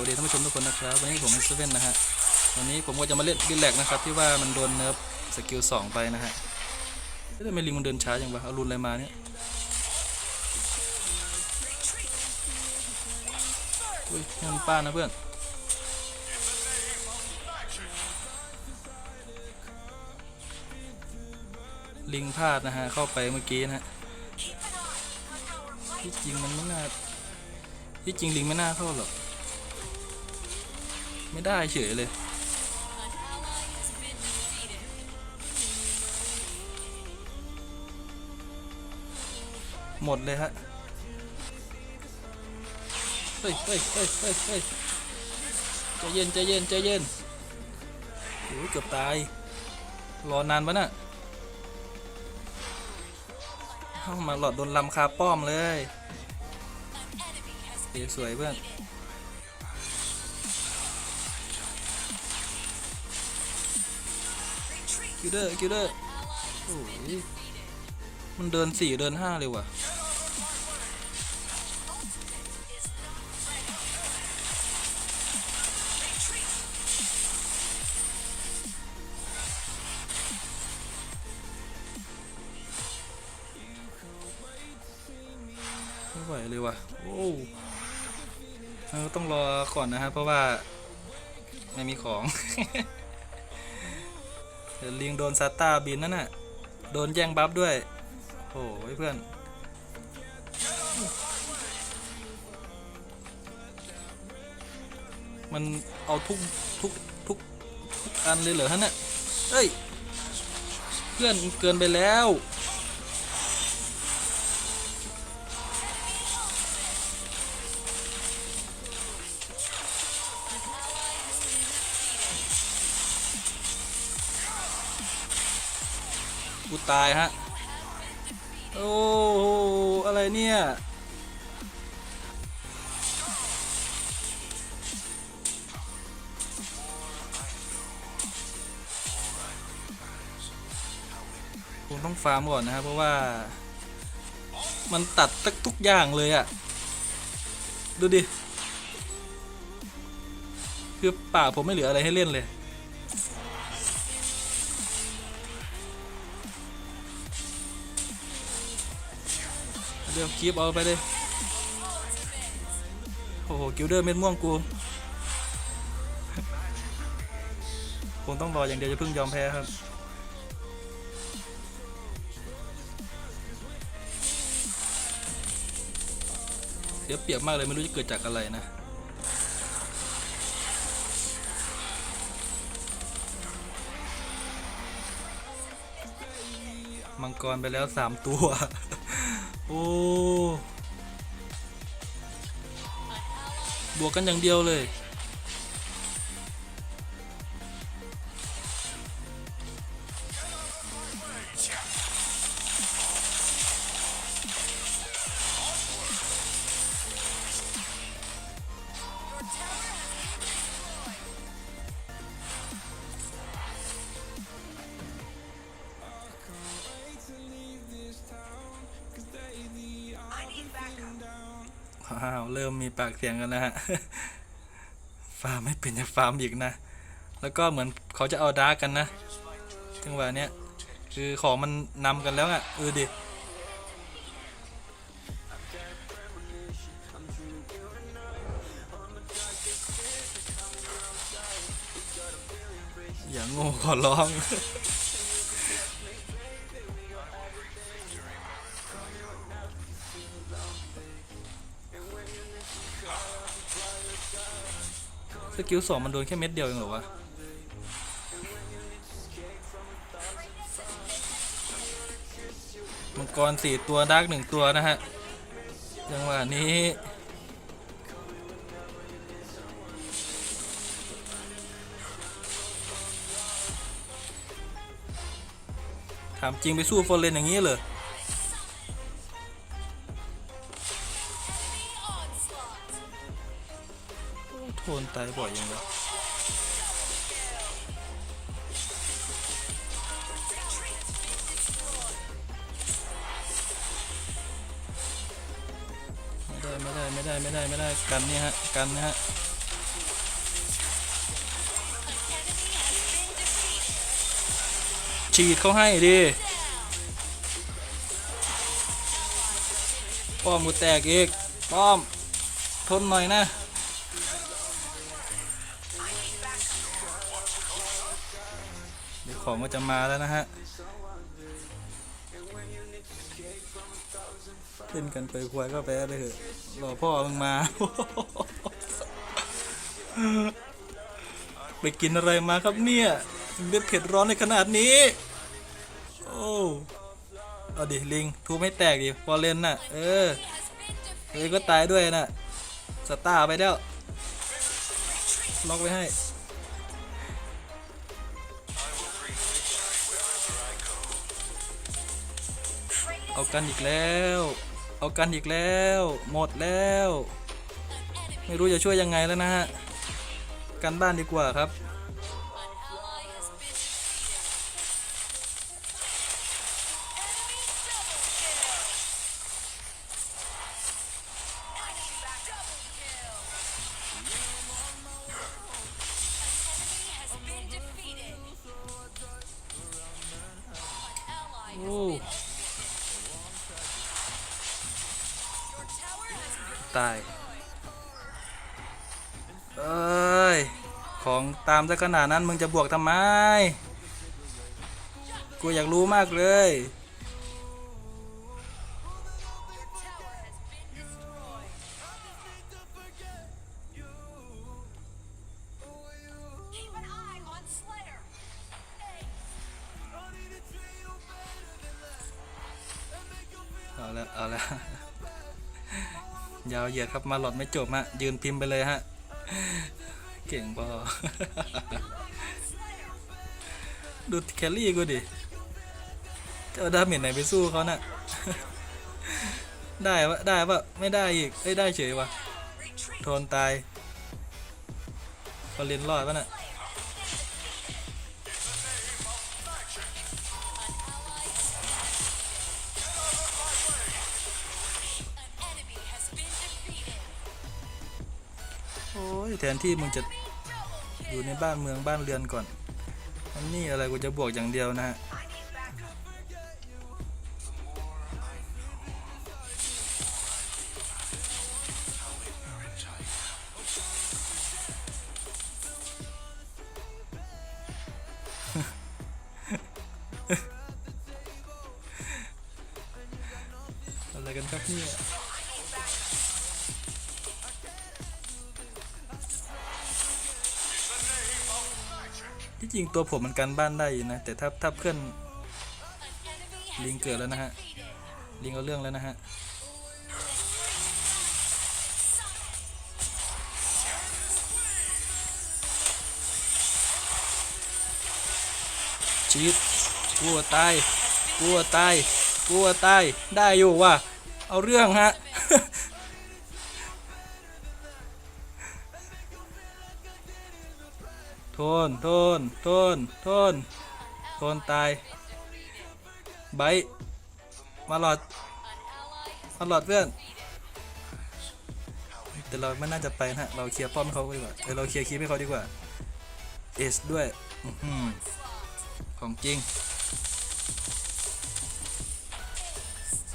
วัสดีท่านผู้ชมทุกคนนะครับ วันนี้ผมเซเว่นนะฮะ วันนี้ผมก็จะมาเล่นดิแลกนะครับที่ว่ามันโดนเนิร์ฟสกิลสองไปนะฮะเอ๊ะทำไมลิงมันเดินช้าจังวะเอารุนอะไรมาเนี่ยอุ้ยนี่มันป้านะเพื่อนลิงพลาดนะฮะ เข้าไปเมื่อกี้นะฮะที่จริงมันไม่น่าที่จริงลิงไม่น่าเข้าหรอก ไม่ได้เฉยเลย หมดเลยฮะ เฮ้ยเฮ้ยเฮ้ยเฮ้ยเฮ้ยใจเย็นใจเย็นใจเย็นโอ้ยเกือบตาย รอนานปะน่ะเข้ามาหลอดโดนลำคาป้อมเลยเสียสวยเพื่อน คิวเดอร์คิวเดอร์โอ้ยมันเดินสี่เดินห้าเลยว่ะไม่ไหวเลยว่ะโอ้เออต้องรอก่อนนะฮะเพราะว่าไม่มีของ เดี๋ยวลิงโดนซาต้าบินนั่นน่ะ โดนแย่งบัฟด้วย โอ้ยเพื่อน มันเอาทุกทุกทุกทุกอันเลยเหรอฮะเนี่ยเฮ้ย เพื่อนเกินไปแล้ว กูตายฮะ โอ้โหอะไรเนี่ยผมต้องฟาร์มก่อนนะครับ เพราะว่า มันตัดตักทุกอย่างเลยอะดูดิ คือป่ากผมไม่เหลืออะไรให้เล่นเลย เดี๋ยวคีบเอาไปเลย โอ้โห กิลเดอร์เม็ดม่วงกู คงต้องรออย่างเดียวจะเพิ่งยอมแพ้ครับ เสียเปรียบมากเลย ไม่รู้จะเกิดจากอะไรนะมังกรไปแล้วสามตัว โอ้บวกกันอย่างเดียวเลย เริ่มมีปากเสียงกันแล้วฮะฟาร์มไม่เป็นจะฟาร์มอีกนะ แล้วก็เหมือนเขาจะเอาดาร์กกันนะจังหวะเนี้ยคือของมันนำกันแล้วอะเออดิอย่างโง่ขอร้อง สกิลสองมันโดนแค่เม็ดเดียวเองเหรอวะมังกรสี่ตัวดาร์กหนึ่งตัวนะฮะจังหวะนี้ถามจริงไปสู้ฟอร์เรนอย่างนี้เลย คนตายบ่อยยังวะไม่ได้ไม่ได้ไม่ได้ไม่ได้กันนี่ฮะกันนะฮะฉีดเขาให้ดิป้อมกูแตกอีกป้อมทนหน่อยนะ ดี๋ยวของก็จะมาแล้วนะฮะเล่นกันไปควายก็แพ้ไปเถอะรอพ่อมึงมา ไปกินอะไรมาครับเนี่ยถึงได้เผ็ดร้อนในขนาดนี้ โอ้เอาดิลิงทูไม่แตกดิพอเล่นน่ะ เออเฮ้ยก็ตายด้วยน่ะสตาร์ไปแล้วล็อกไว้ให้ เอากันอีกแล้ว เอากันอีกแล้ว หมดแล้ว ไม่รู้จะช่วยยังไงแล้วนะฮะ กันบ้านดีกว่าครับ ตาย เอ้ย ของตามซะขนาดนั้นมึงจะบวกทำไม กูอยากรู้มากเลย เอาละเอาละ ยาวเหยียดครับมาหลอดไม่จบฮะยืนพิมพ์ไปเลยฮะ เก่งพอดูแคลรี่กูดิจะเอาดาเมจไหนไปสู้เขาน่ะได้ปะได้ปะไม่ได้อีกไอ้ได้เฉยวะโทนตายพอเรียนรอดปะน่ะ อ้ยแทนที่มึงจะอยู่ในบ้านเมืองบ้านเรือนก่อนอันนี้อะไรกูจะบวกอย่างเดียวนะฮะอะไรกันครับเนี่ย จริงตัวผมมันกันบ้านได้นะ แต่ถ้าถ้าเพื่อนลิงเกิดแล้วนะฮะ ลิงเอาเรื่องแล้วนะฮะชีดกลัวตายกลัวตายกลัวตายได้อยู่ว่ะ เอาเรื่องฮะ ทนทนทนทนทนตาย ไบมาหลอด มาหลอดเพื่อน แต่เราไม่น่าจะไปนะเราเคลียร์ป้อมเขาดีกว่าเดี๋ยวเราเคลียร์คีปให้เขาดีกว่า เอสด้วยอของจริง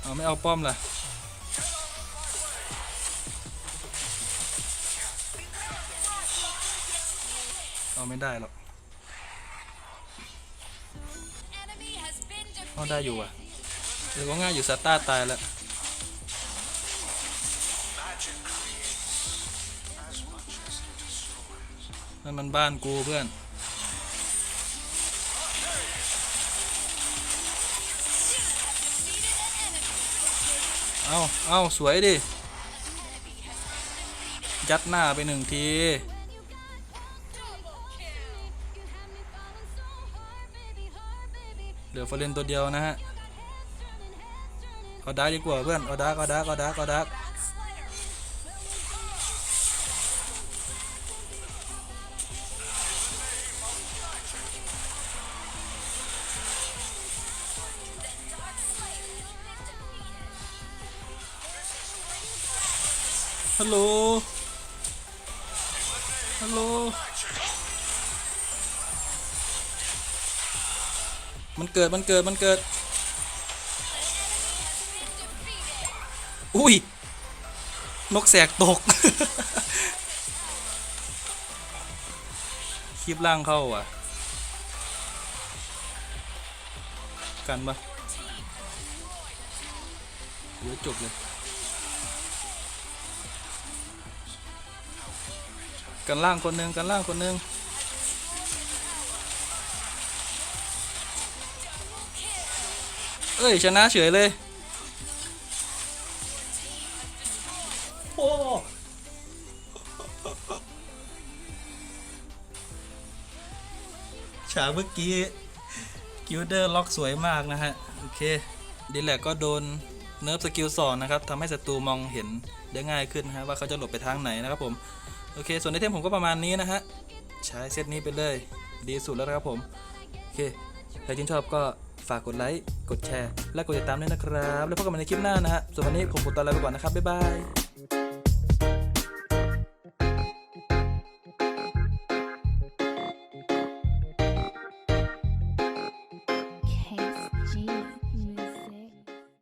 เอาไม่เอาป้อมล่ะ เอาไม่ได้หรอก Enemy has been เอาได้อยู่ defeated. อะหรือว่าง่ายอยู่สตาร์ตายแล้วนั่นมันบ้านกูเพื่อนเอาเอาสวยดิ ยัดหน้าไปหนึ่งที ลือฟอร์เรนตัวเดียวนะฮะเอาดาร์กดีกว่าเพื่อนเอาดาร์กเอาดาร์กเอาดาร์กเอาดาร์กฮัลโหล ฮัลโหล มันเกิดมันเกิดมันเกิด อุ้ย นกแสกตก คลิปล่างเข้าอะ กันปะโอ้ยจบเลยกันล่างคนหนึ่งกันล่างคนหนึ่ง เอ้ยชนะเฉยเลยโอ้ฉากเมื่อกี้กิลเดอร์ล็อกสวยมากนะฮะ โอเคดีแลกก็โดนเนิร์ฟสกิลสองนะครับทำให้ศัตรูมองเห็นได้ง่ายขึ้นนะฮะว่าเขาจะหลบไปทางไหนนะครับผม โอเค ส่วนในเทมผมก็ประมาณนี้นะฮะ ใช้เซตนี้ไปเลย ดีสุดแล้วนะครับผม โอเค ใครชื่นชอบก็ ฝากกดไลค์กดแชร์ และกดติดตามด้วยนะครับ แล้วพบกันใหม่ในคลิปหน้านะฮะส่วนวันนี้ผมกดตัวลาไปก่อนนะครับบ๊ายบาย